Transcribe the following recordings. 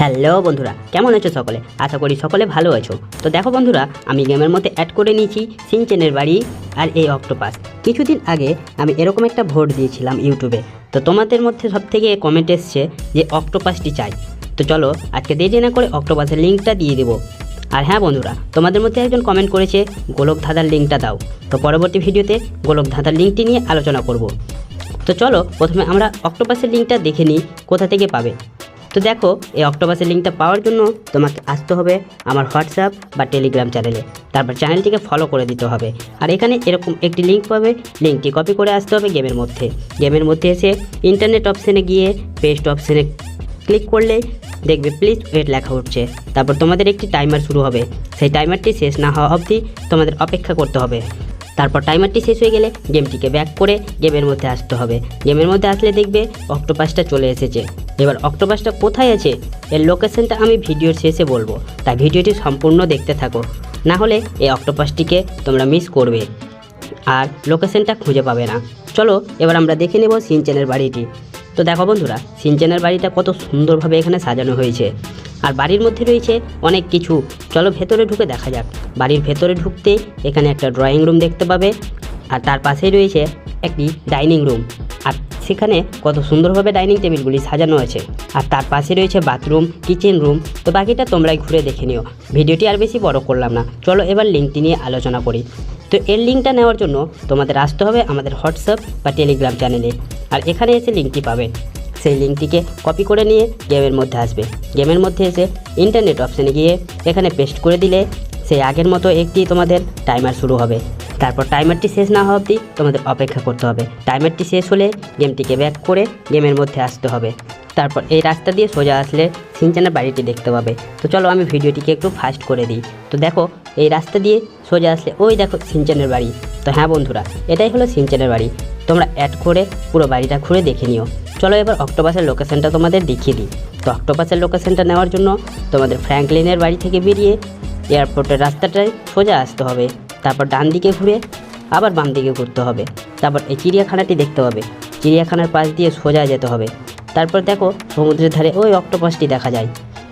Hello বন্ধুরা, কেমন আছো সকলে? আশা করি সকলে ভালো আছো। তো দেখো বন্ধুরা, আমি গেমের মধ্যে অ্যাড করে নিয়েছি সিনচেনের বাড়ি আর এই অক্টোপাস কিছুদিন আগে আমি এরকম একটা ভোট দিয়েছিলাম ইউটিউবে। তো তোমাদের মধ্যে সব থেকে কমেন্ট এসছে যে অক্টোপাসটি চাই। তো চলো, আজকে দেরি না করে অক্টোপাসের লিঙ্কটা দিয়ে দেবো। আর হ্যাঁ বন্ধুরা, তোমাদের মধ্যে একজন কমেন্ট করেছে, গোলক ধাঁধার লিঙ্কটা দাও। তো পরবর্তী ভিডিওতে গোলক ধাঁধার লিঙ্কটি নিয়ে আলোচনা করব। তো চলো, প্রথমে আমরা অক্টোপাসের লিঙ্কটা দেখে নিই, কোথা থেকে পাবে। তো দেখো, এই অক্টোপাসের লিঙ্কটা পাওয়ার জন্য তোমাকে আসতে হবে আমার হোয়াটসঅ্যাপ বা টেলিগ্রাম চ্যানেলে। তারপর চ্যানেলটিকে ফলো করে দিতে হবে। আর এখানে এরকম একটি লিঙ্ক পাবে। লিঙ্কটি কপি করে আসতে হবে গেমের মধ্যে। গেমের মধ্যে এসে ইন্টারনেট অপশানে গিয়ে পেস্ট অপশানে ক্লিক করলে দেখবে প্লিজ ওয়েট লেখা উঠছে। তারপর তোমাদের একটি টাইমার শুরু হবে। সেই টাইমারটি শেষ না হওয়া অবধি তোমাদের অপেক্ষা করতে হবে। তারপর টাইমারটি শেষ হয়ে গেলে গেমটিকে ব্যাক করে গেমের মধ্যে আসতে হবে। গেমের মধ্যে আসলে দেখবে অক্টোপাসটা চলে এসেছে। এবার অক্টোপাসটা কোথায় আছে? এর লোকেশনটা আমি ভিডিওর শেষে বলব। তাই ভিডিওটি সম্পূর্ণ দেখতে থাকো। না হলে এই অক্টোপাসটিকে তোমরা মিস করবে। আর লোকেশনটা খুঁজে পাবে না। চলো এবার আমরা দেখে নেব সিনচেনের বাড়িটি। তো দেখো বন্ধুরা, সিনচেনের বাড়িটা কত সুন্দরভাবে এখানে সাজানো হয়েছে। আর বাড়ির মধ্যে রয়েছে অনেক কিছু। চলো ভেতরে ঢুকে দেখা যাক। বাড়ির ভেতরে ঢুকতে এখানে একটা ড্রয়িং রুম দেখতে পাবে। আর তার পাশেই রয়েছে একটি ডাইনিং রুম আর সেখানে কত সুন্দরভাবে ডাইনিং টেবিলগুলি সাজানো আছে। আর তার পাশে রয়েছে বাথরুম কিচেন রুম তো বাকিটা তোমরাই ঘুরে দেখে নিও। ভিডিওটি আর বেশি বড় করলাম না। চলো এবার লিঙ্কটি নিয়ে আলোচনা করি। তো এর লিঙ্কটা নেওয়ার জন্য তোমাদের আসতে হবে আমাদের হোয়াটসঅ্যাপ বা টেলিগ্রাম চ্যানেলে। আর এখানে এসে লিঙ্কটি পাবে। সেই লিঙ্কটিকে কপি করে নিয়ে গেমের মধ্যে আসবে। গেমের মধ্যে এসে ইন্টারনেট অপশানে গিয়ে এখানে পেস্ট করে দিলে সেই আগের মতো একটি তোমাদের টাইমার শুরু হবে। তারপর টাইমারটি শেষ না হওয়া অবধি তোমাদের অপেক্ষা করতে হবে। টাইমারটি শেষ হলে গেমটিকে ব্যাক করে গেমের মধ্যে আসতে হবে। তারপর এই রাস্তা দিয়ে সোজা আসলে সিনচানের বাড়িটি দেখতে পাবে। তো চলো আমি ভিডিওটিকে একটু ফাস্ট করে দিই। তো দেখো, এই রাস্তা দিয়ে সোজা আসলে ওই দেখো সিনচানের বাড়ি। তো হ্যাঁ বন্ধুরা, এটাই হলো সিনচানের বাড়ি। তোমরা অ্যাড করে পুরো বাড়িটা ঘুরে দেখে নিও। চলো এবার অক্টোপাসের লোকেশনটা তোমাদের দেখিয়ে দিই। তো অক্টোপাসের লোকেশনটা নেওয়ার জন্য তোমাদের ফ্র্যাঙ্কলিনের বাড়ি থেকে বেরিয়ে এয়ারপোর্টের রাস্তাটায় সোজা আসতে হবে। তারপর ডান দিকে ঘুরে আবার বাম দিকে ঘুরতে হবে। তারপর এই চিড়িয়াখানাটি দেখতে হবে। চিড়িয়াখানার পাশ দিয়ে সোজা যেতে হবে। তারপর দেখো সমুদ্রের ধারে ওই অক্টোপাসটি দেখা যায়।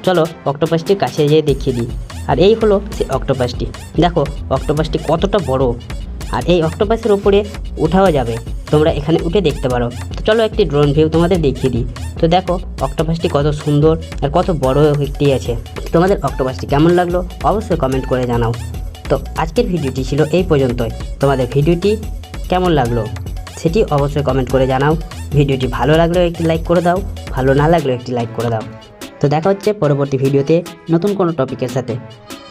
চলো অক্টোপাসটির কাছে যেয়ে দেখিয়ে দিই। আর এই হলো সে অক্টোপাসটি দেখো অক্টোপাসটি কতটা বড়। আর এই অক্টোপাসের ওপরে উঠাও যাবে। তোমরা এখানে উঠে দেখতে পারো। তো চলো একটি ড্রোন ভিউ তোমাদের দেখিয়ে দিই। তো দেখো অক্টোপাসটি কত সুন্দর আর কত বড় একটি আছে। তোমাদের অক্টোপাসটি কেমন লাগল অবশ্যই কমেন্ট করে জানাও। তো আজকের ভিডিওটি ছিল এই পর্যন্তই। তোমাদের ভিডিওটি কেমন লাগল সেটি অবশ্যই কমেন্ট করে জানাও। ভিডিওটি ভালো লাগলেও একটি লাইক করে দাও, ভালো না লাগলেও একটি লাইক করে দাও। তো দেখা হচ্ছে পরবর্তী ভিডিওতে নতুন কোনো টপিকের সাথে।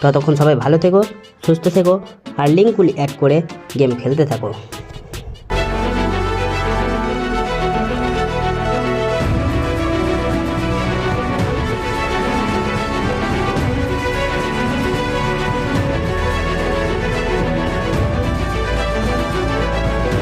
ততক্ষণ সবাই ভালো থেকো সুস্থ থেকো আর লিঙ্কগুলি অ্যাড করে গেম খেলতে থাকো।